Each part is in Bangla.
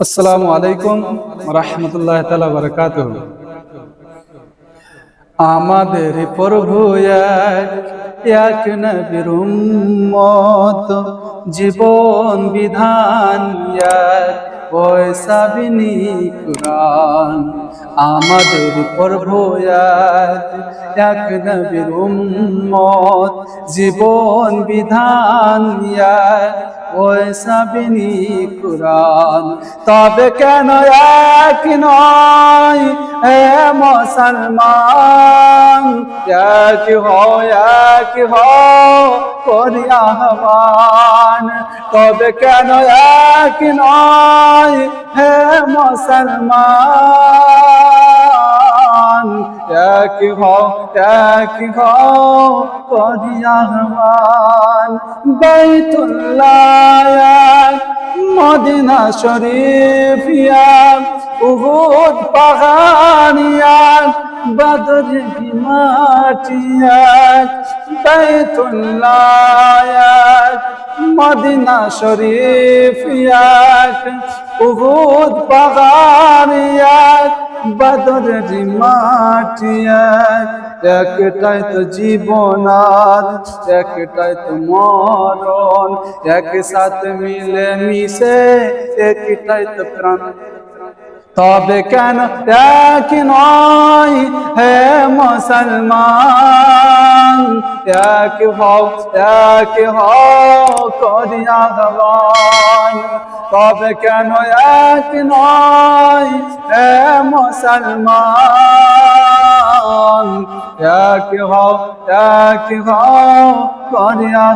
আসসালামু আলাইকুম রহমতুল্লাহ তালা বরকাত আমাদের প্রভু এক নবীর জীবন বিধান পয়সা বিনি কুরআন আমাদের প্রভু এক এক নবীর উম্মত, জীবন বিধান এক পয়সা বিনি কুরআন তবে কেন এক নয়, এ মুসলমান? এক হো এক হো করি আহ্বান। তবে কেন এক নয়? হে মুসলমান? এক হো এক হো করি আহ্বান। বাইতুল্লাহ মদিনা শরীফ উহুদ পাহাড়িয়া, বদর মাটিয়া বাইতুল্লাহ মদিনা শরীফ এক উহুদ বদর মাটিয়া একটাই তো জীবন একটাই তো মরণ। এক সাথে মিলে মিশে একটাই তো প্রাণ। তবে কেন এক নয় হে মুসলমান? এক হক এক হক করিয়া ভগবান তবে কেন এক নয় হে মুসলমান? এক হক এক হক করিয়া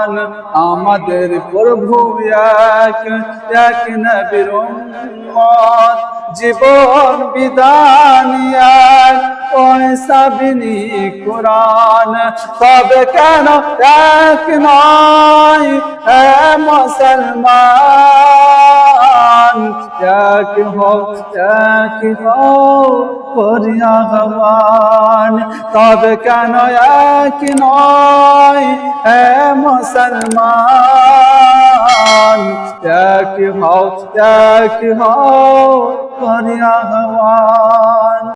ভগবান আমাদের প্রভু, এক এক নবীর উম্মত। জীবন বিধান এক পয়সা বিনি কোরআন। তবে কেন এক নয় এ মুসলমান? এক হো এক হো করিয়া ভগবান তবে কেন এক নয় মুসলমান। এক হও এক হও করিয়া ভগবান